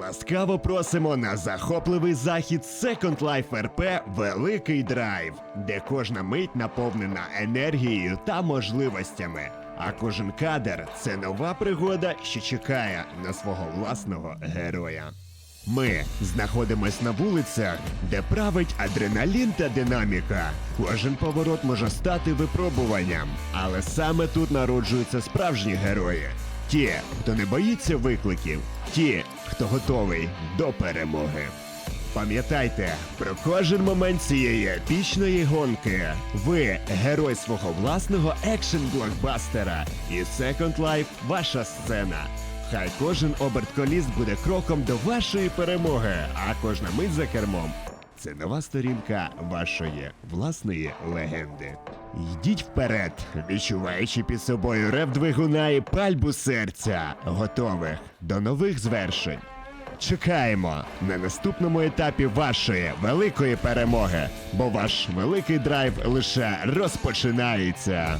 Ласкаво просимо на захопливий захід Second Life RP Великий Драйв, де кожна мить наповнена енергією та можливостями. А кожен кадр це нова пригода, що чекає на свого власного героя. Ми знаходимось на вулицях, де править адреналін та динаміка. Кожен поворот може стати випробуванням, але саме тут народжуються справжні герої. Ті, хто не боїться викликів, ті, хто готовий до перемоги. Пам'ятайте про кожен момент цієї епічної гонки. Ви герой свого власного екшен-блокбастера. І Second Life ваша сцена. Хай кожен оберт коліс буде кроком до вашої перемоги, а кожна мить за кермом це нова сторінка вашої власної легенди. Йдіть вперед, відчуваючи під собою рев двигуна і пальбу серця, готових до нових звершень. Чекаємо на наступному етапі вашої великої перемоги, бо ваш великий драйв лише розпочинається.